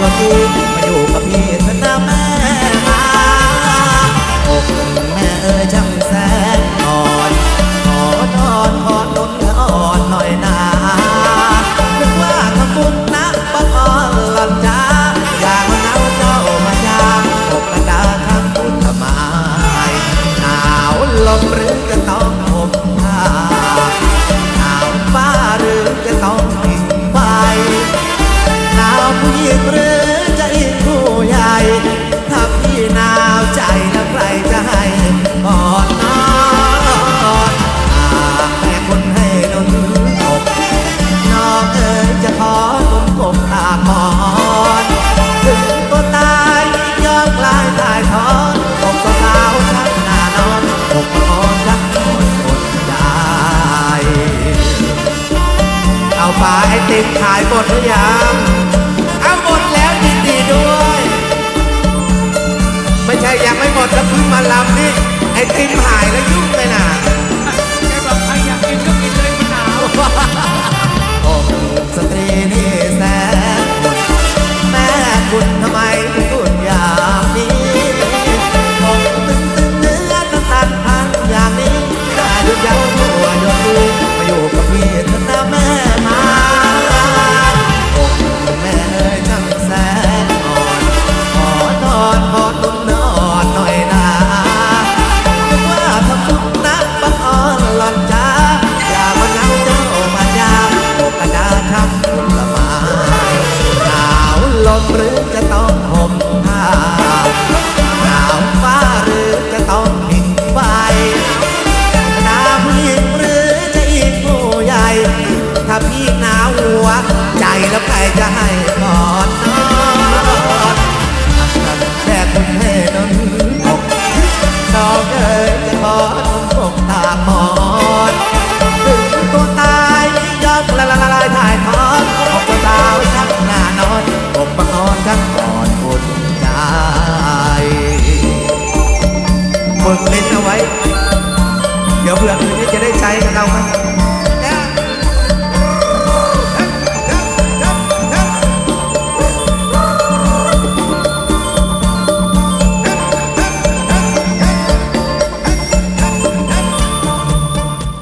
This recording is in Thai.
ว่าพี่มาอยู่กับพี่ ติมขายหมดหรือยัง มหรือจะต้องห่มผ้าหนาวฟ้าหรือจะต้องหินไฟหนาวผู้หญิงหรือจะอีกผู้ใหญ่ ถ้าพี่หนาวหัวใจแล้วใครจะให้กอดนอนแค่คนให้นอนอกน้องเอ๋ยจะขอนมปกตาหมอนถึงตัวตายยอมละละลายถ่ายทอด vượt như cho đây cháy đâu